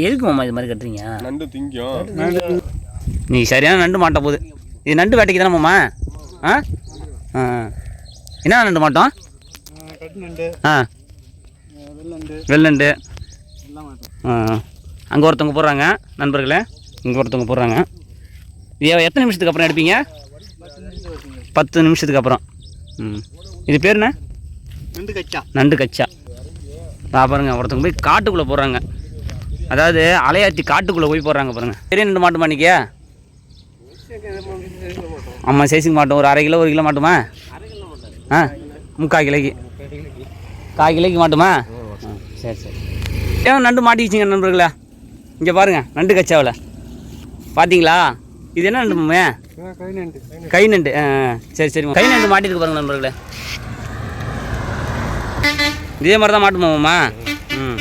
எதுக்கு மாமா இது மாதிரி கட்டுறீங்க? நண்டு திங்கும். நீ சரியான நண்டு மாட்ட போகுது இது நண்டு வேட்டைக்கு தானே மாமா? ஆ? ஆ என்ன நண்டு மாட்டோம்? ஆ. வெள்ளண்டு ஆ அங்கே ஒருத்தவங்க போடுறாங்க நண்பர்களே. இங்கே ஒருத்தவங்க போடுறாங்க. இது எத்தனை நிமிஷத்துக்கு அப்புறம் எடுப்பீங்க? பத்து நிமிஷத்துக்கு அப்புறம். ம். இது பேர் என்ன? நண்டு கச்சா. நண்டு கச்சா. பாருங்க ஒருத்தவங்க போய் காட்டுக்குள்ளே போடுறாங்க. அதாவது அலையாத்தி காட்டுக்குள்ளே போய் போடுறாங்க பாருங்கள் பெரிய நண்டு மாட்டு மாட்டிக்கியா ஆமாம் சைஸுக்கு மாட்டோம். ஒரு அரை கிலோ ஒரு கிலோ மாட்டுமா? ஆ முக்கால் கிலோக்கு. கால் கிலோக்கு மாட்டுமா? ஆ, சரி சரி. ஏன் நண்டு மாட்டிக்கிச்சிங்க நண்பர்களே? இங்கே பாருங்கள் நண்டு கச்சாவில். பார்த்தீங்களா இது என்ன நண்டு கை நண்டு. ஆ சரி சரி. கை நண்டு மாட்டிருக்கு பாருங்க நண்பர்களே. இதே மாதிரி தான் மாட்டுமாம்மா ம்.